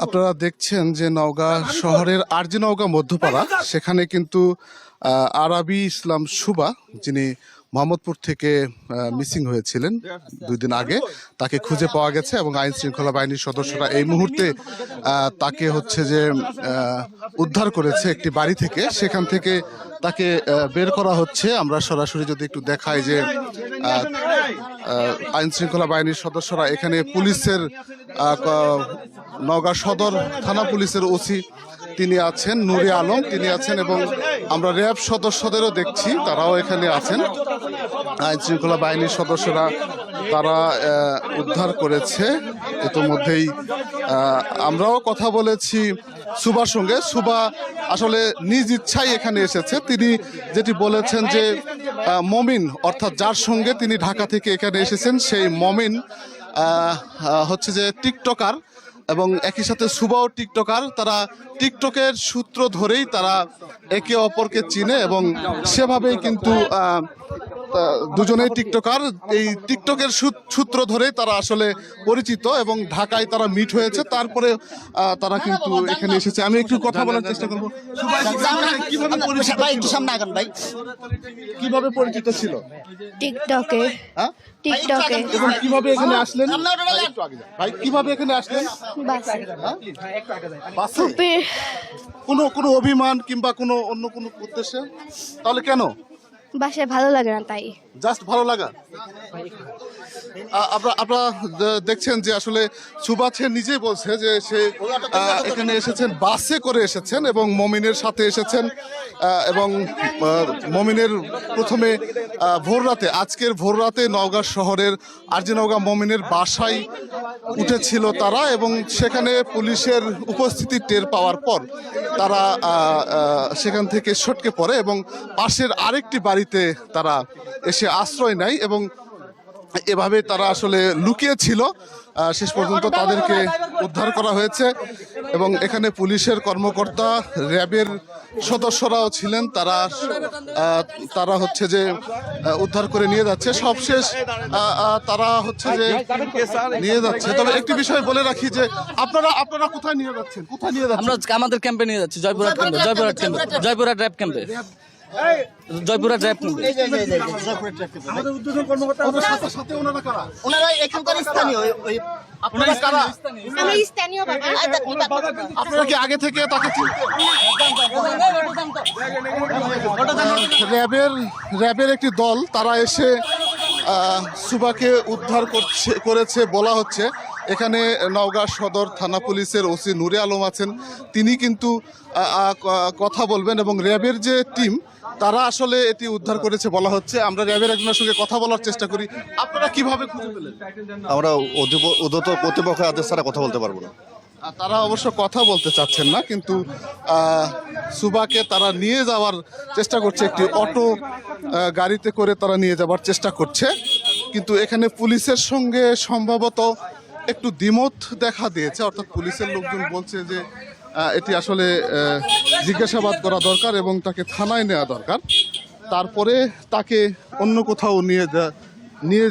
আপনারা দেখছেন যে নওগাঁ শহরের আরজি নওগাঁ মধ্যপাড়া সেখানে কিন্তু আরাবি ইসলাম সুবা যিনি মোহাম্মদপুর থেকে মিসিং হয়েছিলেন দুই দিন আগে তাকে খুঁজে পাওয়া গেছে এবং আইন শৃঙ্খলা বাহিনীর সদস্যরা এই মুহূর্তে তাকে হচ্ছে যে উদ্ধার করেছে একটি বাড়ি থেকে। সেখান থেকে তাকে বের করা হচ্ছে। আমরা সরাসরি যদি একটু দেখাই যে আইন শৃঙ্খলা বাহিনীর সদস্যরা এখানে পুলিশের নগা সদর থানা পুলিশের ওসি তিনি আছেন, নুরে আলম তিনি আছেন এবং আমরা র্যাব সদস্যদেরও দেখছি, তারাও এখানে আছেন। আইন শৃঙ্খলা বাহিনীর সদস্যরা তারা উদ্ধার করেছে। ইতোমধ্যেই আমরাও কথা বলেছি সুবার সঙ্গে। সুবা আসলে নিজ ইচ্ছাই এখানে এসেছে। তিনি যেটি বলেছেন যে মমিন, অর্থাৎ যার সঙ্গে তিনি ঢাকা থেকে এখানে এসেছেন, সেই মমিন হচ্ছে যে টিকটকার এবং একই সাথে সুবাও টিকটকার। তারা টিকটকের সূত্র ধরেই তারা একে অপরকে চিনে এবং সেভাবেই কিন্তু দুজনেই টিকটকার। এই টিকটকের সূ- সূত্র ধরেই তারা আসলে পরিচিত এবং ঢাকায় তারা মিট হয়েছে। তারপরে তারা কিন্তু এখানে এসেছে। আমি একটু কথা বলার চেষ্টা করব। কীভাবে পরিচিত ছিল? টিকটকে। হ্যাঁ? টিকটকে। এবং কীভাবে এখানে আসলেন? ভাই, একটু আগে যান। ভাই কীভাবে এখানে আসলেন? কোনো কোনো অভিমান কিংবা কোনো অন্য কোনো উদ্দেশ্যে? তাহলে কেন? বাসায় ভালো লাগে না তাই। জাস্ট ভালো লাগা? আপনারা আপনারা দেখছেন যে আসলে সুবাছে নিজেই বলছে যে সে এখানে এসেছেন, বাসে করে এসেছেন এবং মমিনের সাথে এসেছেন এবং মমিনের প্রথমে ভোর রাতে, আজকের ভোর রাতে নওগাঁ শহরের আরজি নওগাঁ মমিনের বাসায় উঠেছিল তারা এবং সেখানে পুলিশের উপস্থিতি টের পাওয়ার পর তারা সেখান থেকে সটকে পড়ে এবং পাশের আরেকটি বাড়িতে তারা এসে আশ্রয় নেয় এবং এভাবে তারা আসলে লুকিয়ে ছিল শেষ পর্যন্ত তাদেরকে উদ্ধার করা হয়েছে এবং এখানে পুলিশের কর্মকর্তা র্যাবের সদস্যরাও ছিলেন। তারা তারা হচ্ছে যে উদ্ধার করে নিয়ে যাচ্ছে। সবশেষ তারা হচ্ছে যে নিয়ে যাচ্ছে। তবে একটি বিষয় বলে রাখি যে আপনারা আপনারা কোথায় নিয়ে যাচ্ছেন? কোথায় নিয়ে যাচ্ছেন? আমরা আমাদের ক্যাম্পে নিয়ে যাচ্ছি জয়পুরহাট ক্যাম্পে জয়পুরহাট ক্যাম্পে জয়পুরহাট ড্রাইভ ক্যাম্পে ড্রাইভ সাথে সাথে ওনারা কারা? ওনারা এখানকার স্থানীয় আপনারা কারা? আমি স্থানীয় বাবা। আপনারা কি আগে থেকে তাকে র্যাবের র্যাবের একটি দল তারা এসে আহ, সুবাকে উদ্ধার করছে করেছে বলা হচ্ছে। এখানে নওগাঁ সদর থানা পুলিশের ওসি নুরে আলম আছেন। তিনি কিন্তু কথা বলবেন এবং র্যাবের যে টিম তারা আসলে এটি উদ্ধার করেছে বলা হচ্ছে। আমরা র্যাবের একজনের সঙ্গে কথা বলার চেষ্টা করি। আপনারা কীভাবে খুঁজে পেলেন? আমরা উদ্ধত কর্তৃপক্ষের আদেশ ছাড়া কথা বলতে পারব না। তারা অবশ্য কথা বলতে চাচ্ছেন না কিন্তু সুবাকে তারা নিয়ে যাওয়ার চেষ্টা করছে। একটি অটো গাড়িতে করে তারা নিয়ে যাওয়ার চেষ্টা করছে। কিন্তু এখানে পুলিশের সঙ্গে সম্ভবত একটু দ্বিমত দেখা দিয়েছে, অর্থাৎ পুলিশের লোকজন বলছে যে এটি আসলে জিজ্ঞাসাবাদ করা দরকার এবং তাকে থানায় নেওয়া দরকার। তারপরে তাকে অন্য কোথাও নিয়ে নিয়ে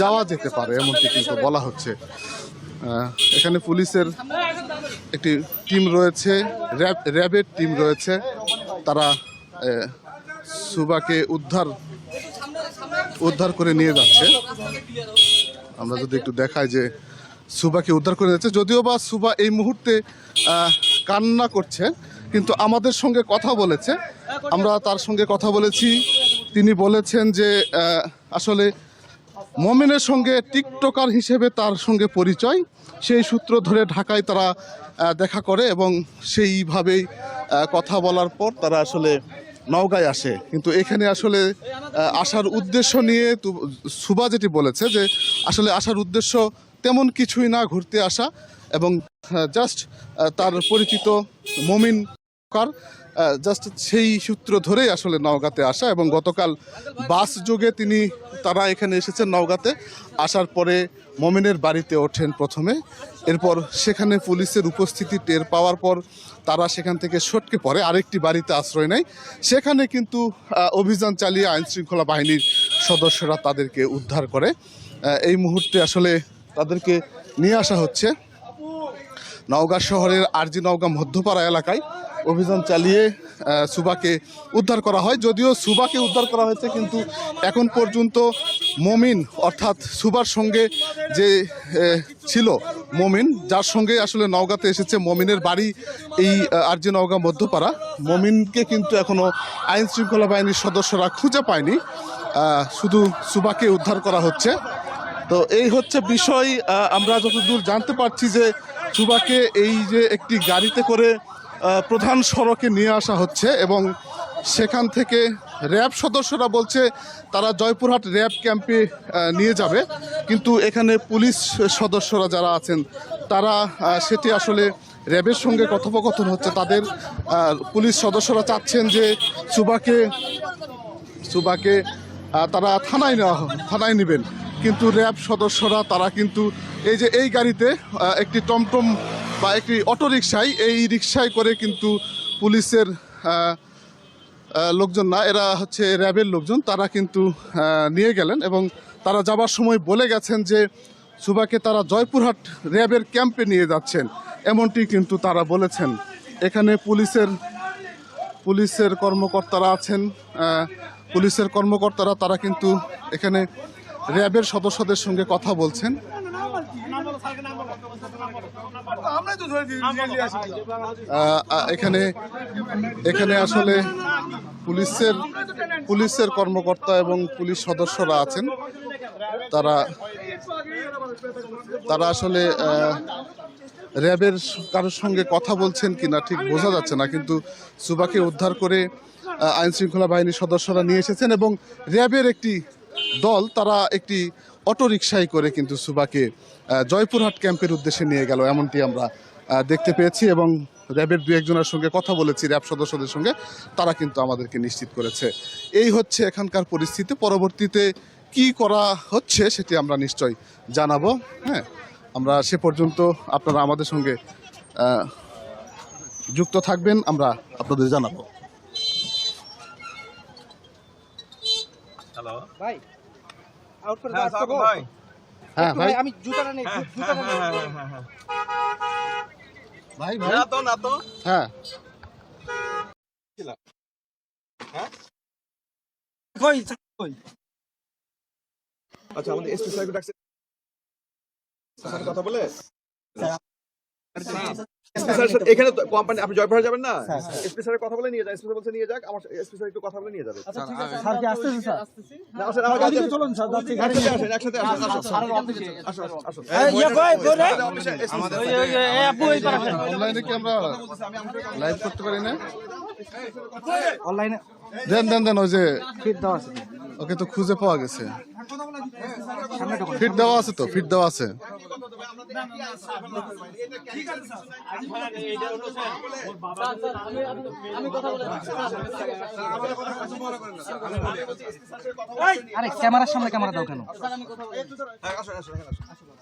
যাওয়া যেতে পারে, এমনটি কিন্তু বলা হচ্ছে। এখানে পুলিশের একটি টিম রয়েছে, র্যাব, র্যাবের টিম রয়েছে। তারা সুবাকে উদ্ধার উদ্ধার করে নিয়ে যাচ্ছে। আমরা যদি একটু দেখাই যে সুবাকে উদ্ধার করে যাচ্ছে যদিও বা সুবা এই মুহূর্তে কান্না করছে কিন্তু আমাদের সঙ্গে কথা বলেছে। আমরা তার সঙ্গে কথা বলেছি। তিনি বলেছেন যে আসলে মমিনের সঙ্গে টিকটকার হিসেবে তার সঙ্গে পরিচয়। সেই সূত্র ধরে ঢাকায় তারা দেখা করে এবং সেইভাবেই কথা বলার পর তারা আসলে নওগাঁয় আসে। কিন্তু এখানে আসলে আসার উদ্দেশ্য নিয়ে সুবা যেটি বলেছে যে, আসলে আসার উদ্দেশ্য তেমন কিছুই না ঘুরতে আসা এবং জাস্ট তার পরিচিত মমিন কার জাস্ট সেই সূত্র ধরেই আসলে নওগাঁতে আসা এবং গতকাল বাস যোগে তিনি, তারা এখানে এসেছেন নওগাঁতে। আসার পরে মমিনের বাড়িতে ওঠেন প্রথমে। এরপর সেখানে পুলিশের উপস্থিতি টের পাওয়ার পর তারা সেখান থেকে সটকে পড়ে। আরেকটি বাড়িতে আশ্রয় নেয়। সেখানে কিন্তু অভিযান চালিয়ে আইনশৃঙ্খলা বাহিনীর সদস্যরা তাদেরকে উদ্ধার করে। এই মুহূর্তে আসলে তাদেরকে নিয়ে আসা হচ্ছে। নওগাঁ শহরের আরজি নওগাঁ মধ্যপাড়া এলাকায়। অভিযান চালিয়ে সুবাকে উদ্ধার করা হয়। যদিও সুবাকে উদ্ধার করা হয়েছে কিন্তু এখন পর্যন্ত মমিন অর্থাৎ সুবার সঙ্গে যে ছিল মমিন যার সঙ্গে আসলে নওগাঁতে এসেছে মমিনের বাড়ি এই আহ, আরজি নওগাঁ মধ্যপাড়া। মমিনকে কিন্তু এখনও আইন শৃঙ্খলা বাহিনীর সদস্যরা খুঁজে পায়নি। শুধু সুবাকে উদ্ধার করা হচ্ছে। তো এই হচ্ছে বিষয়। আমরা যতদূর জানতে পারছি যে সুবাকে এই যে একটি গাড়িতে করে প্রধান সড়কে নিয়ে আসা হচ্ছে এবং সেখান থেকে র্যাব সদস্যরা বলছে তারা জয়পুরহাট র্যাব ক্যাম্পে নিয়ে যাবে। কিন্তু এখানে পুলিশ সদস্যরা যারা আছেন, তারা সেটি আসলে র্যাবের সঙ্গে কথোপকথন হচ্ছে। তাদের পুলিশ সদস্যরা চাচ্ছেন যে সুবাকে সুবাকে তারা থানায় নেওয়া থানায় নেবেন। কিন্তু র্যাব সদস্যরা, তারা কিন্তু এই যে এই গাড়িতে একটি টমটম বা একটি অটো রিক্সায় এই রিক্সায় করে কিন্তু পুলিশের লোকজন না এরা হচ্ছে র্যাবের লোকজন তারা কিন্তু নিয়ে গেলেন এবং তারা যাবার সময় বলে গেছেন যে সুবাকে তারা জয়পুরহাট র্যাবের ক্যাম্পে নিয়ে যাচ্ছেন এমনটি কিন্তু তারা বলেছেন এখানে পুলিশের পুলিশের কর্মকর্তারা আছেন পুলিশের কর্মকর্তারা তারা কিন্তু এখানে র্যাবের সদস্যদের সঙ্গে কথা বলছেন এখানে এখানে আসলে পুলিশের পুলিশের কর্মকর্তা এবং পুলিশ সদস্যরা আছেন। তারা তারা আসলে র্যাবের কারোর সঙ্গে কথা বলছেন কিনা ঠিক বোঝা যাচ্ছে না কিন্তু সুবাকে উদ্ধার করে আহ, আইন শৃঙ্খলা বাহিনীর সদস্যরা নিয়ে এসেছেন এবং র্যাবের একটি দল তারা একটি অটো রিক্সায় করে কিন্তু সুবাকে জয়পুরহাট ক্যাম্পের উদ্দেশ্যে নিয়ে গেল। এমনটি আমরা দেখতে পেয়েছি এবং র্যাবের দু একজনের সঙ্গে কথা বলেছি র্যাব সদস্যদের সঙ্গে। তারা কিন্তু আমাদেরকে নিশ্চিত করেছে। এই হচ্ছে এখানকার পরিস্থিতি। পরবর্তীতে কি করা হচ্ছে সেটি আমরা নিশ্চয় জানাব। হ্যাঁ আমরা সে পর্যন্ত আপনারা আমাদের সঙ্গে যুক্ত থাকবেন আমরা আপনাদের জানাব। হ্যালো। ভাই। আউট করে হ্যাঁ, দাও ভাই। হ্যাঁ ভাই। আমি জুতাটা নেই জুতাটা নেই। ভাই ভাই। না তো না তো হ্যাঁ। কই কই? আচ্ছা আমাদের এসপি স্যার ডাকছে কথা বলে? স্যার এখানে কোম্পানি আপনি জয়পুরহাট যাবেন না? এসপি স্যারের কথা বলে নিয়ে যান এসপি স্যার বলছে নিয়ে যাক আমার এসপি স্যার একটু কথা বলে নিয়ে যাবে। আচ্ছা ঠিক আছে স্যার কি স্যার? না, আসেন, আমার কাছে চলুন স্যার যাচ্ছি গাড়ি নিয়ে আসেন একসাথে আসেন আসুন। আসুন ইয়া কই কই রে অফিসে ওই ওই এই আপু এই পারে অনলাইনে কি আমরা লাইভ করতে পারি না? অনলাইনে দেন দেন দেন ওই যে ফিট দাও আছে। ওকে তো খুঁজে পাওয়া গেছে। ফিট দেওয়া আছে তো ফিট দেওয়া আছে। আরে ক্যামেরার সামনে ক্যামেরা দাও কেন?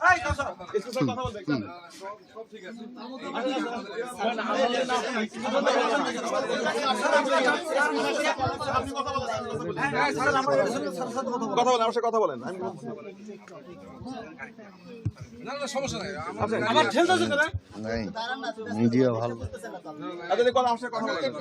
হ্যাঁ, কথা বলেন আমার সাথে কথা বলেন আমি ঠেলতে আছে মিডিয়া ভালো। আচ্ছা, আমার সাথে কথা বলেন।